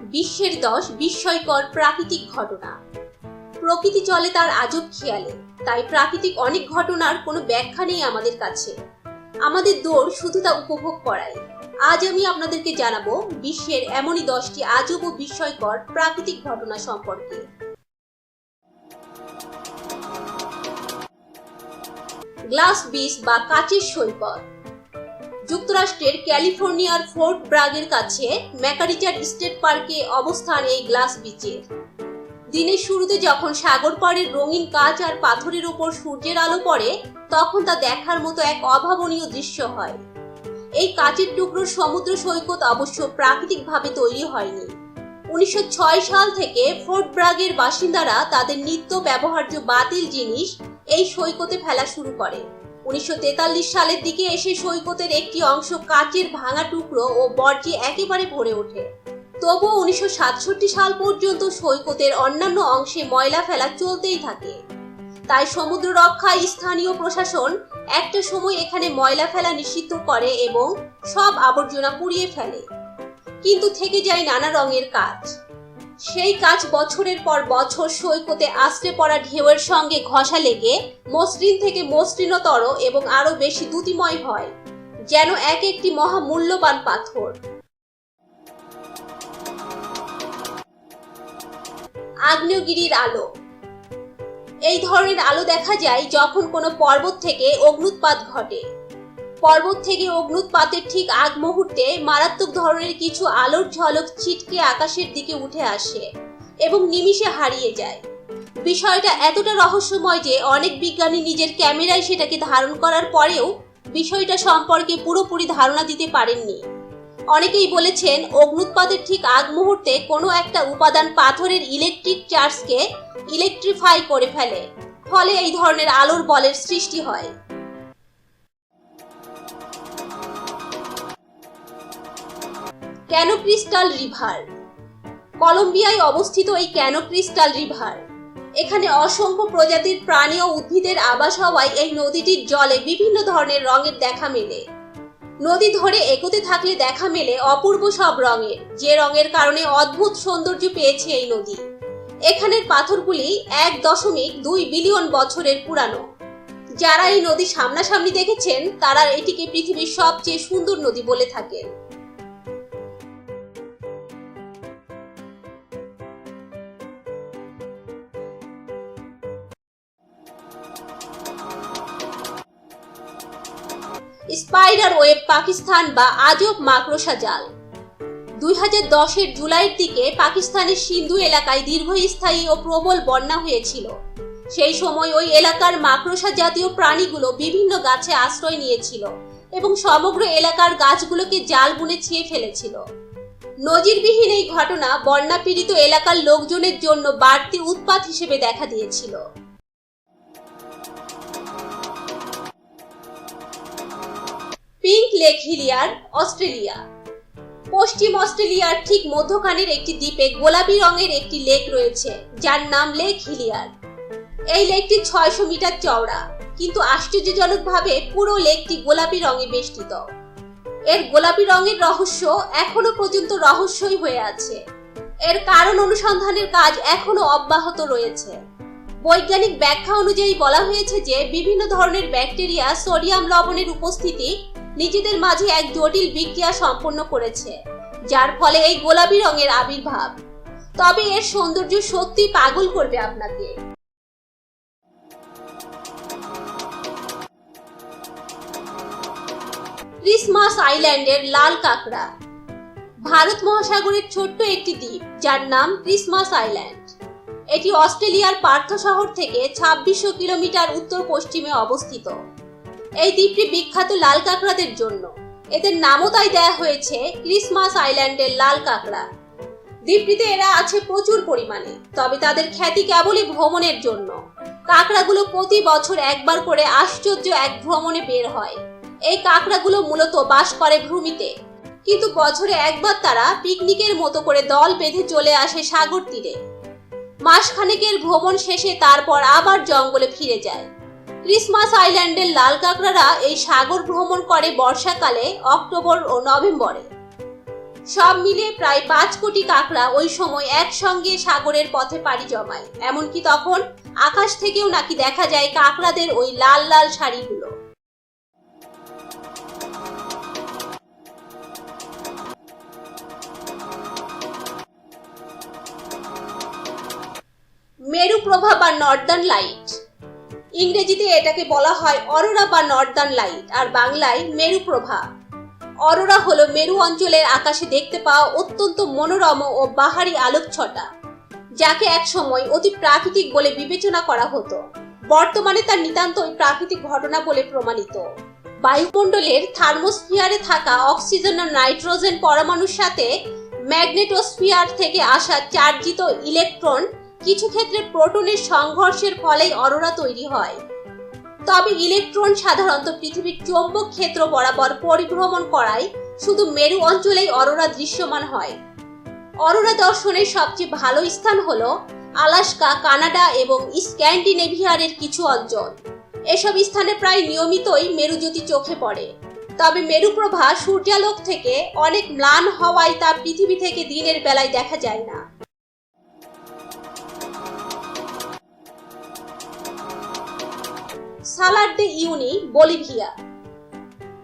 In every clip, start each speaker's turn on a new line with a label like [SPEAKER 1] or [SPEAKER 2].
[SPEAKER 1] বিশ্বের দশ বিস্ময়কর প্রাকৃতিক ঘটনা। প্রকৃতি চলে তার আজব খেয়ালে, তাই প্রাকৃতিক অনেক ঘটনার কোনো ব্যাখ্যা নেই আমাদের কাছে। আমাদের দৌড় শুধু তা উপভোগ করায়। আজ আমি আপনাদেরকে জানাব বিশ্বের এমনই দশটি আজব ও বিস্ময়কর প্রাকৃতিক ঘটনা সম্পর্কে। গ্লাস বিচ বা কাচের সৈকত। যুক্তরাষ্ট্রের ক্যালিফোর্নিয়ার ফোর্ট ব্রাগের কাছে ম্যাকারিচার স্টেট পার্কে অবস্থান এই গ্লাস বিচের দিনের শুরুতে যখন সাগর পাড়ের রঙিন কাঁচ আর পাথরের ওপর সূর্যের আলো পড়ে, তখন তা দেখার মতো এক অভাবনীয় দৃশ্য হয়। এই কাচের টুকরোর সমুদ্র সৈকত অবশ্য প্রাকৃতিকভাবে তৈরি হয়নি। উনিশশো ছয় সাল থেকে ফোর্ট ব্রাগের বাসিন্দারা তাদের নিত্য ব্যবহার্য বাতিল জিনিস এই সৈকতে ফেলা শুরু করে। উনিশশো তেতাল্লিশ সালের দিকে এসে সৈকতের একটি অংশ কাচের ভাঙা টুকরো ও বর্জ্যে একেবারে ভরে ওঠে। তবুও উনিশশো সাল পর্যন্ত সৈকতের অন্যান্য অংশে ময়লা ফেলা চলতেই থাকে। তাই সমুদ্র রক্ষায় স্থানীয় প্রশাসন একটা সময় এখানে ময়লা ফেলা নিষিদ্ধ করে এবং সব আবর্জনা পুড়িয়ে ফেলে। কিন্তু থেকে যায় নানা রঙের কাজ। সেই কাজ বছরের পর বছর সৈকতে আশ্রে পড়া ঢেউয়ের সঙ্গে ঘষা লেগে মসৃণ থেকে মসৃণতর এবং আরও বেশি দ্যুতিময় হয়, যেন এক একটি মহা মূল্যবান পাথর। আগ্নেয়গিরির আলো। এই ধরনের আলো দেখা যায় যখন কোনো পর্বত থেকে অগ্নুৎপাত ঘটে। পর্বত থেকে অগ্নুৎপাতের ঠিক আগ মুহূর্তে মারাত্মক ধরনের কিছু আলোর ঝলক ছিটকে আকাশের দিকে উঠে আসে এবং নিমিষে হারিয়ে যায়। বিষয়টা এতটা রহস্যময় যে অনেক বিজ্ঞানী নিজের ক্যামেরায় সেটাকে ধারণ করার পরেও বিষয়টা সম্পর্কে পুরোপুরি ধারণা দিতে পারেননি। অনেকেই বলেছেন, অগ্নুৎপাতের ঠিক আগ মুহূর্তে কোনো একটা উপাদান পাথরের ইলেকট্রিক চার্জকে ইলেকট্রিফাই করে ফেলে। ফলে এই ধরনের আলোর বলের সৃষ্টি হয়। Canoe crystal river? কলম্বিয়ায় অবস্থিত এই ক্যানো ক্রিস্টাল রিভার? এখানে অসংখ্য প্রজাতির প্রাণী ও উদ্ভিদের আবাস হওয়ায় এই নদীটির জলে বিভিন্ন ধরনের রঙের দেখা মেলে। নদী ধরে এগোতে থাকলে দেখা মেলে অপূর্ব সব রঙের, যে রঙের কারণে অদ্ভুত সৌন্দর্য পেয়েছে এই নদী। এখানের পাথরগুলি এক দশমিক দুই বিলিয়ন বছরের পুরানো। যারা এই নদী সামনাসামনি দেখেছেন, তারা এটিকে পৃথিবীর সবচেয়ে সুন্দর নদী বলে থাকেন। স্পাইডার ওয়েব পাকিস্তান বা আজব মাকড়সা জাল। দুই হাজার দশের জুলাইয়ের দিকে পাকিস্তানের সিন্ধু এলাকায় দীর্ঘস্থায়ী ও প্রবল বন্যা হয়েছিল। সেই সময় ওই এলাকার মাকড়সা জাতীয় প্রাণীগুলো বিভিন্ন গাছে আশ্রয় নিয়েছিল এবং সমগ্র এলাকার গাছগুলোকে জাল বুনে ছেয়ে ফেলেছিল। নজিরবিহীন এই ঘটনা বন্যা পীড়িত এলাকার লোকজনের জন্য বাড়তি উৎপাত হিসেবে দেখা দিয়েছিল। Pink lake Hillier, Australia. পশ্চিম অস্ট্রেলিয়ার ঠিক মধ্যখানের একটি দ্বীপে গোলাপি রঙের একটি লেক রয়েছে, যার নাম লেক হিলিয়ার। এই লেকটি ছয়শো মিটার চওড়া, কিন্তু আশ্চর্যজনকভাবে পুরো লেকটি গোলাপি রঙে বেষ্টিত। এর গোলাপি রঙের রহস্য এখনও পর্যন্ত রহস্যই হয়ে আছে। এর কারণ অনুসন্ধানের কাজ এখনও অব্যাহত রয়েছে। বৈজ্ঞানিক ব্যাখ্যা অনুযায়ী বলা হয়েছে যে বিভিন্ন ধরনের ব্যাকটেরিয়া সোডিয়াম লবণের উপস্থিতি নিজেদের মাঝে এক জটিল বিক্রিয়া সম্পন্ন করেছে, যার ফলে এই গোলাপি রঙের আবির্ভাব। তবে এর সৌন্দর্য সত্যি পাগল করবে আপনাকে। ক্রিসমাস আইল্যান্ডের লাল কাঁকড়া। ভারত মহাসাগরের ছোট্ট একটি দ্বীপ, যার নাম ক্রিসমাস আইল্যান্ড। এটি অস্ট্রেলিয়ার পার্থ শহর থেকে ছাব্বিশশো কিলোমিটার উত্তর পশ্চিমে অবস্থিত। এই দ্বীপটি বিখ্যাত লাল কাঁকড়াদের জন্য। এদের নামও তাই দেয়া হয়েছে ক্রিসমাস আইল্যান্ডের লাল কাঁকড়া। দ্বীপটিতে এরা আছে প্রচুর পরিমাণে, তবে তাদের খ্যাতি কেবলই ভ্রমণের জন্য। কাঁকড়াগুলো প্রতি বছর একবার করে আশ্চর্য এক ভ্রমণে বের হয়। এই কাঁকড়াগুলো মূলত বাস করে ভূমিতে। কিন্তু বছরে একবার তারা পিকনিকের মতো করে দল বেঁধে চলে আসে সাগর তীরে। মাসখানেকের ভ্রমণ শেষে তারপর আবার জঙ্গলে ফিরে যায়। ক্রিসমাস আইল্যান্ডের লাল কাঁকড়ারা এই সাগর ভ্রমণ করে বর্ষাকালে, অক্টোবর ও নভেম্বরে। সব মিলিয়ে প্রায় পাঁচ কোটি কাঁকড়া ওই সময় একসঙ্গে সাগরের পথে পাড়ি জমায়। এমনকি তখন আকাশ থেকেও নাকি দেখা যায় কাঁকড়াদের ওই লাল লাল শাড়িগুলো। মেরু প্রভা বা নর্দার্ন লাইট ইংরেজিতে এটাকে বলা হয় অরোরা বা নর্দার্ন লাইট, আর বাংলায় মেরু প্রভা অরোরা হলো মেরু অঞ্চলের আকাশে দেখতে পাওয়া অত্যন্ত মনোরম ও বাহারি আলোকছটা, যাকে একসময় অতি প্রাকৃতিক বলে বিবেচনা করা হতো। বর্তমানে তার নিতান্তই প্রাকৃতিক ঘটনা বলে প্রমাণিত। বায়ুমণ্ডলের থার্মোস্ফিয়ারে থাকা অক্সিজেন ও নাইট্রোজেন পরমাণুর সাথে ম্যাগনেটোস্ফিয়ার থেকে আসা চার্জিত ইলেকট্রন কিছু ক্ষেত্রে প্রোটনের সংঘর্ষের ফলেই অরোরা তৈরি হয়। তবে ইলেকট্রন সাধারণত পৃথিবীর চৌম্বক ক্ষেত্র বরাবর পরিভ্রমণ করায় শুধু মেরু অঞ্চলেই অরোরা দৃশ্যমান হয়। অরোরা দর্শনের সবচেয়ে ভালো স্থান হল আলাস্কা, কানাডা এবং স্ক্যান্ডিনেভিয়ারের কিছু অঞ্চল। এসব স্থানে প্রায় নিয়মিতই মেরুজ্যোতি চোখে পড়ে। তবে মেরুপ্রভা সূর্যালোক থেকে অনেক ম্লান হওয়ায় তা পৃথিবী থেকে দিনের বেলায় দেখা যায় না। সালার দে ইউনি, বলিভিয়া।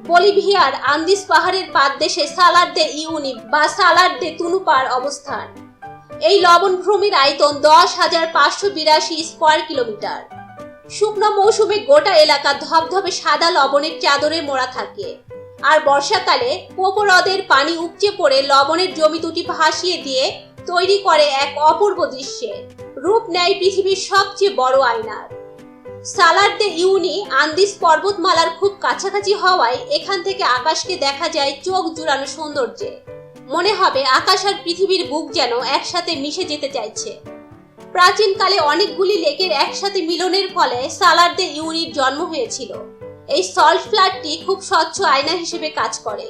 [SPEAKER 1] বলিভিয়ার আন্দিস পাহাড়ের পাদদেশে সালার দে ইউনি বা সালার দে তুনুপার অবস্থান। এই লবণভূমির আয়তন দশ হাজার পাঁচশো বিরাশি স্কোয়ার কিলোমিটার। শুকনো মৌসুমে গোটা এলাকা ধবধবে সাদা লবণের চাদরে মোড়া থাকে। আর বর্ষাকালে পোপো হ্রদের পানি উপচে পড়ে লবণের জমি দুটি ভাসিয়ে দিয়ে তৈরি করে এক অপূর্ব দৃশ্যে। রূপ নেয় পৃথিবীর সবচেয়ে বড় আয়নার। সালার দে ইউনি আন্দিস পর্বতমালার খুব কাছাকাছি হওয়ায় এখান থেকে আকাশকে দেখা যায় চোখ জুড়ানো সৌন্দর্যে। মনে হবে আকাশ আর পৃথিবীর বুক যেন একসাথে মিশে যেতে চাইছে। প্রাচীনকালে অনেকগুলি লেকের একসাথে মিলনের ফলে সালার দে ইউনির জন্ম হয়েছিল। এই সল্ট ফ্ল্যাটটি খুব স্বচ্ছ আয়না হিসেবে কাজ করে।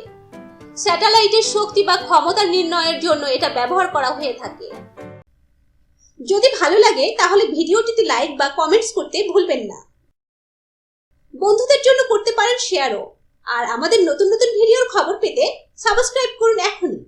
[SPEAKER 1] স্যাটেলাইটের শক্তি বা ক্ষমতা নির্ণয়ের জন্য এটা ব্যবহার করা হয়ে থাকে। যদি ভালো লাগে, তাহলে ভিডিওটিতে লাইক বা কমেন্টস করতে ভুলবেন না। বন্ধুদের জন্য করতে পারেন শেয়ারও আর আমাদের নতুন নতুন ভিডিওর খবর পেতে সাবস্ক্রাইব করুন এখনই।